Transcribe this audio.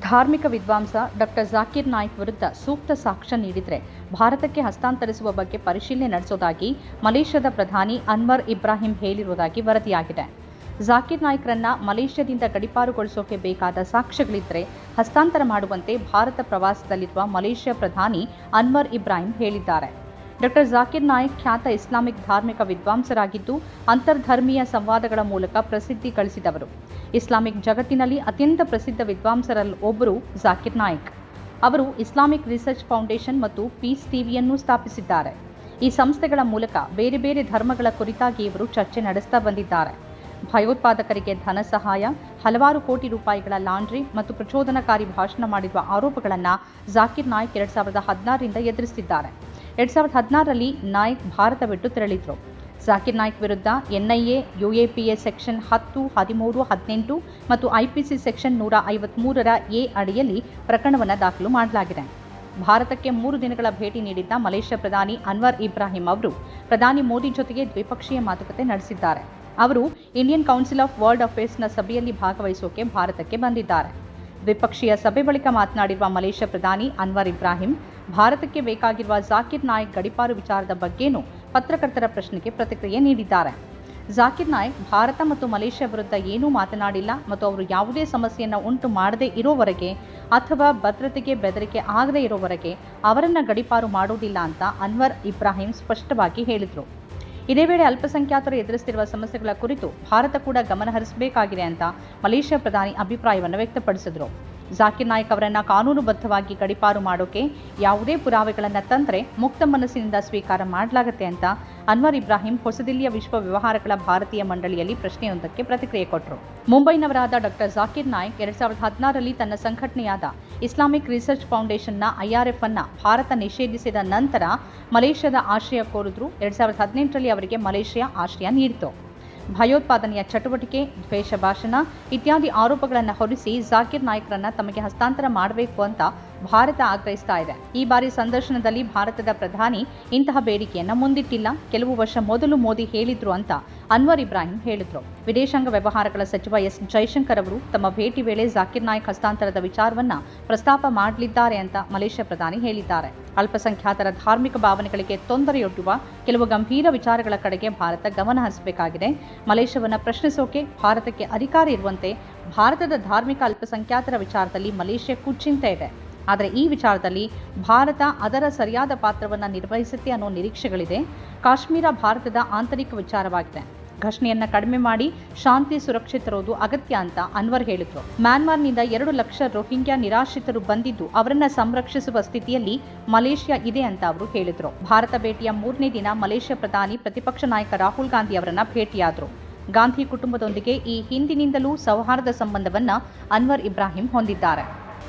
ಧಾರ್ಮಿಕ ವಿದ್ವಾಂಸ ಡಾಕ್ಟರ್ ಜಾಕಿರ್ ನಾಯ್ಕ್ ವಿರುದ್ಧ ಸೂಕ್ತ ಸಾಕ್ಷ್ಯ ನೀಡಿದರೆ ಭಾರತಕ್ಕೆ ಹಸ್ತಾಂತರಿಸುವ ಬಗ್ಗೆ ಪರಿಶೀಲನೆ ನಡೆಸೋದಾಗಿ ಮಲೇಷ್ಯಾದ ಪ್ರಧಾನಿ ಅನ್ವರ್ ಇಬ್ರಾಹಿಂ ಹೇಳಿರುವುದಾಗಿ ವರದಿಯಾಗಿದೆ. ಜಾಕಿರ್ ನಾಯ್ಕ್ರನ್ನ ಮಲೇಷ್ಯಾದಿಂದ ಗಡಿಪಾರುಗೊಳಿಸೋಕೆ ಬೇಕಾದ ಸಾಕ್ಷ್ಯಗಳಿದ್ದರೆ ಹಸ್ತಾಂತರ ಮಾಡುವಂತೆ ಭಾರತ ಪ್ರವಾಸದಲ್ಲಿರುವ ಮಲೇಷ್ಯಾ ಪ್ರಧಾನಿ ಅನ್ವರ್ ಇಬ್ರಾಹಿಂ ಹೇಳಿದ್ದಾರೆ. ಡಾಕ್ಟರ್ ಜಾಕಿರ್ ನಾಯಕ್ ಖ್ಯಾತ ಇಸ್ಲಾಮಿಕ್ ಧಾರ್ಮಿಕ ವಿದ್ವಾಂಸರಾಗಿದ್ದು ಅಂತರ್ಧರ್ಮೀಯ ಸಂವಾದಗಳ ಮೂಲಕ ಪ್ರಸಿದ್ಧಿ ಗಳಿಸಿದವರು. ಇಸ್ಲಾಮಿಕ್ ಜಗತ್ತಿನಲ್ಲಿ ಅತ್ಯಂತ ಪ್ರಸಿದ್ಧ ವಿದ್ವಾಂಸರಲ್ಲಿ ಒಬ್ಬರು ಜಾಕಿರ್ ನಾಯಕ್. ಅವರು ಇಸ್ಲಾಮಿಕ್ ರಿಸರ್ಚ್ ಫೌಂಡೇಶನ್ ಮತ್ತು ಪೀಸ್ ಟಿವಿಯನ್ನು ಸ್ಥಾಪಿಸಿದ್ದಾರೆ. ಈ ಸಂಸ್ಥೆಗಳ ಮೂಲಕ ಬೇರೆ ಬೇರೆ ಧರ್ಮಗಳ ಕುರಿತಾಗಿ ಇವರು ಚರ್ಚೆ ನಡೆಸ್ತಾ ಬಂದಿದ್ದಾರೆ. ಭಯೋತ್ಪಾದಕರಿಗೆ ಧನ ಸಹಾಯ, ಹಲವಾರು ಕೋಟಿ ರೂಪಾಯಿಗಳ ಲಾಂಡ್ರಿ ಮತ್ತು ಪ್ರಚೋದನಕಾರಿ ಭಾಷಣ ಮಾಡಿರುವ ಆರೋಪಗಳನ್ನು ಜಾಕಿರ್ ನಾಯ್ಕ್ ಎರಡು ಸಾವಿರದ ಹದಿನಾರರಿಂದ ಎದುರಿಸಿದ್ದಾರೆ ಎರಡ್ ಸಾವಿರದ ಹದಿನಾರರಲ್ಲಿ ನಾಯ್ಕ್ ಭಾರತ ಬಿಟ್ಟು ತೆರಳಿದ್ರು. ಜಾಕಿರ್ ನಾಯ್ಕ್ ವಿರುದ್ಧ ಎನ್ಐಎ, ಯುಎಪಿಎ ಸೆಕ್ಷನ್ ಹತ್ತು, ಹದಿಮೂರು, ಹದಿನೆಂಟು ಮತ್ತು ಐಪಿಸಿ ಸೆಕ್ಷನ್ ನೂರ ಐವತ್ಮೂರರ ಎ ಅಡಿಯಲ್ಲಿ ಪ್ರಕರಣವನ್ನು ದಾಖಲು ಮಾಡಲಾಗಿದೆ. ಭಾರತಕ್ಕೆ ಮೂರು ದಿನಗಳ ಭೇಟಿ ನೀಡಿದ್ದ ಮಲೇಷ್ಯಾ ಪ್ರಧಾನಿ ಅನ್ವರ್ ಇಬ್ರಾಹಿಂ ಅವರು ಪ್ರಧಾನಿ ಮೋದಿ ಜೊತೆಗೆ ದ್ವಿಪಕ್ಷೀಯ ಮಾತುಕತೆ ನಡೆಸಿದ್ದಾರೆ. ಅವರು ಇಂಡಿಯನ್ ಕೌನ್ಸಿಲ್ ಆಫ್ ವರ್ಲ್ಡ್ ಅಫೇರ್ಸ್ನ ಸಭೆಯಲ್ಲಿ ಭಾಗವಹಿಸೋಕೆ ಭಾರತಕ್ಕೆ ಬಂದಿದ್ದಾರೆ. ದ್ವಿಪಕ್ಷೀಯ ಸಭೆ ಬಳಿಕ ಮಾತನಾಡಿರುವ ಮಲೇಷ್ಯಾ ಪ್ರಧಾನಿ ಅನ್ವರ್ ಇಬ್ರಾಹಿಂ ಭಾರತಕ್ಕೆ ಬೇಕಾಗಿರುವ ಜಾಕಿರ್ ನಾಯಕ್ ಗಡಿಪಾರು ವಿಚಾರದ ಬಗ್ಗೆನೂ ಪತ್ರಕರ್ತರ ಪ್ರಶ್ನೆಗೆ ಪ್ರತಿಕ್ರಿಯೆ ನೀಡಿದ್ದಾರೆ. ಜಾಕಿರ್ ನಾಯಕ್ ಭಾರತ ಮತ್ತು ಮಲೇಷ್ಯಾ ವಿರುದ್ಧ ಏನೂ ಮಾತನಾಡಿಲ್ಲ ಮತ್ತು ಅವರು ಯಾವುದೇ ಸಮಸ್ಯೆಯನ್ನು ಉಂಟು ಮಾಡದೇ ಇರೋವರೆಗೆ ಅಥವಾ ಭದ್ರತೆಗೆ ಬೆದರಿಕೆ ಆಗದೇ ಇರೋವರೆಗೆ ಅವರನ್ನು ಗಡಿಪಾರು ಮಾಡುವುದಿಲ್ಲ ಅಂತ ಅನ್ವರ್ ಇಬ್ರಾಹಿಂ ಸ್ಪಷ್ಟವಾಗಿ ಹೇಳಿದರು. ಇದೇ ವೇಳೆ ಅಲ್ಪಸಂಖ್ಯಾತರು ಎದುರಿಸುತ್ತಿರುವ ಸಮಸ್ಯೆಗಳ ಕುರಿತು ಭಾರತ ಕೂಡ ಗಮನಹರಿಸಬೇಕಾಗಿದೆ ಅಂತ ಮಲೇಷ್ಯಾ ಪ್ರಧಾನಿ ಅಭಿಪ್ರಾಯವನ್ನು ವ್ಯಕ್ತಪಡಿಸಿದರು. ಜಾಕಿರ್ ನಾಯ್ಕ್ ಅವರನ್ನ ಕಾನೂನುಬದ್ಧವಾಗಿ ಗಡಿಪಾರು ಮಾಡೋಕೆ ಯಾವುದೇ ಪುರಾವೆಗಳನ್ನು ತಂದರೆ ಮುಕ್ತ ಮನಸ್ಸಿನಿಂದ ಸ್ವೀಕಾರ ಮಾಡಲಾಗುತ್ತೆ ಅಂತ ಅನ್ವರ್ ಇಬ್ರಾಹಿಂ ಹೊಸದಿಲ್ಲಿಯ ವಿಶ್ವ ವ್ಯವಹಾರಗಳ ಭಾರತೀಯ ಮಂಡಳಿಯಲ್ಲಿ ಪ್ರಶ್ನೆಯೊಂದಕ್ಕೆ ಪ್ರತಿಕ್ರಿಯೆ ಕೊಟ್ಟರು ಮುಂಬೈನವರಾದ ಡಾಕ್ಟರ್ ಜಾಕಿರ್ ನಾಯ್ಕ್ ಎರಡ್ ಸಾವಿರದ ಹದಿನಾರರಲ್ಲಿ ತನ್ನ ಸಂಘಟನೆಯಾದ ಇಸ್ಲಾಮಿಕ್ ರಿಸರ್ಚ್ ಫೌಂಡೇಶನ್ನ ಐಆರ್ಎಫ್ ಅನ್ನ ಭಾರತ ನಿಷೇಧಿಸಿದ ನಂತರ ಮಲೇಷ್ಯಾದ ಆಶ್ರಯ ಕೋರಿದ್ರು. ಎರಡ್ ಸಾವಿರದ ಹದಿನೆಂಟರಲ್ಲಿ ಅವರಿಗೆ ಮಲೇಷ್ಯಾ ಆಶ್ರಯ ನೀಡಿತು. ಭಯೋತ್ಪಾದನೆಯ ಚಟುವಟಿಕೆ ದ್ವೇಷ ಭಾಷಣ ಇತ್ಯಾದಿ ಆರೋಪಗಳನ್ನು ಹೊರಿಸಿ ಜಾಕಿರ್ ನಾಯ್ಕ್ರನ್ನ ತಮಗೆ ಹಸ್ತಾಂತರ ಮಾಡಬೇಕು ಅಂತ ಭಾರತ ಆಗ್ರಹಿಸ್ತಾ ಇದೆ. ಈ ಬಾರಿ ಸಂದರ್ಶನದಲ್ಲಿ ಭಾರತದ ಪ್ರಧಾನಿ ಇಂತಹ ಬೇಡಿಕೆಯನ್ನು ಮುಂದಿಟ್ಟಿಲ್ಲ. ಕೆಲವು ವರ್ಷ ಮೊದಲು ಮೋದಿ ಹೇಳಿದ್ರು ಅಂತ ಅನ್ವರ್ ಇಬ್ರಾಹಿಂ ಹೇಳಿದ್ರು. ವಿದೇಶಾಂಗ ವ್ಯವಹಾರಗಳ ಸಚಿವ ಎಸ್ ಜೈಶಂಕರ್ ಅವರು ತಮ್ಮ ಭೇಟಿ ವೇಳೆ ಜಾಕಿರ್ ನಾಯ್ಕ್ ಹಸ್ತಾಂತರದ ವಿಚಾರವನ್ನ ಪ್ರಸ್ತಾಪ ಮಾಡಲಿದ್ದಾರೆ ಅಂತ ಮಲೇಷ್ಯಾ ಪ್ರಧಾನಿ ಹೇಳಿದ್ದಾರೆ. ಅಲ್ಪಸಂಖ್ಯಾತರ ಧಾರ್ಮಿಕ ಭಾವನೆಗಳಿಗೆ ತೊಂದರೆಯೊಡ್ಡುವ ಕೆಲವು ಗಂಭೀರ ವಿಚಾರಗಳ ಕಡೆಗೆ ಭಾರತ ಗಮನ ಹರಿಸಬೇಕಾಗಿದೆ. ಮಲೇಷ್ಯಾವನ್ನು ಪ್ರಶ್ನಿಸೋಕೆ ಭಾರತಕ್ಕೆ ಅಧಿಕಾರ ಇರುವಂತೆ ಭಾರತದ ಧಾರ್ಮಿಕ ಅಲ್ಪಸಂಖ್ಯಾತರ ವಿಚಾರದಲ್ಲಿ ಮಲೇಷ್ಯಾ ಚಿಂತೆ ಇದೆ. ಆದರೆ ಈ ವಿಚಾರದಲ್ಲಿ ಭಾರತ ಅದರ ಸರಿಯಾದ ಪಾತ್ರವನ್ನು ನಿರ್ವಹಿಸುತ್ತೆ ಅನ್ನೋ ನಿರೀಕ್ಷೆಗಳಿದೆ. ಕಾಶ್ಮೀರ ಭಾರತದ ಆಂತರಿಕ ವಿಚಾರವಾಗಿದೆ. ಘರ್ಷಣೆಯನ್ನ ಕಡಿಮೆ ಮಾಡಿ ಶಾಂತಿ ಸುರಕ್ಷಿತರೋದು ಅಗತ್ಯ ಅಂತ ಅನ್ವರ್ ಹೇಳಿದ್ರು. ಮ್ಯಾನ್ಮಾರ್ನಿಂದ ಎರಡು ಲಕ್ಷ ರೋಹಿಂಗ್ಯಾ ನಿರಾಶ್ರಿತರು ಬಂದಿದ್ದು ಅವರನ್ನ ಸಂರಕ್ಷಿಸುವ ಸ್ಥಿತಿಯಲ್ಲಿ ಮಲೇಷ್ಯಾ ಇದೆ ಅಂತ ಅವರು ಹೇಳಿದ್ರು. ಭಾರತ ಭೇಟಿಯ ಮೂರನೇ ದಿನ ಮಲೇಷ್ಯಾ ಪ್ರಧಾನಿ ಪ್ರತಿಪಕ್ಷ ನಾಯಕ ರಾಹುಲ್ ಗಾಂಧಿ ಅವರನ್ನ ಭೇಟಿಯಾದರು. ಗಾಂಧಿ ಕುಟುಂಬದೊಂದಿಗೆ ಈ ಹಿಂದಿನಿಂದಲೂ ಸೌಹಾರ್ದ ಸಂಬಂಧವನ್ನ ಅನ್ವರ್ ಇಬ್ರಾಹಿಂ ಹೊಂದಿದ್ದಾರೆ.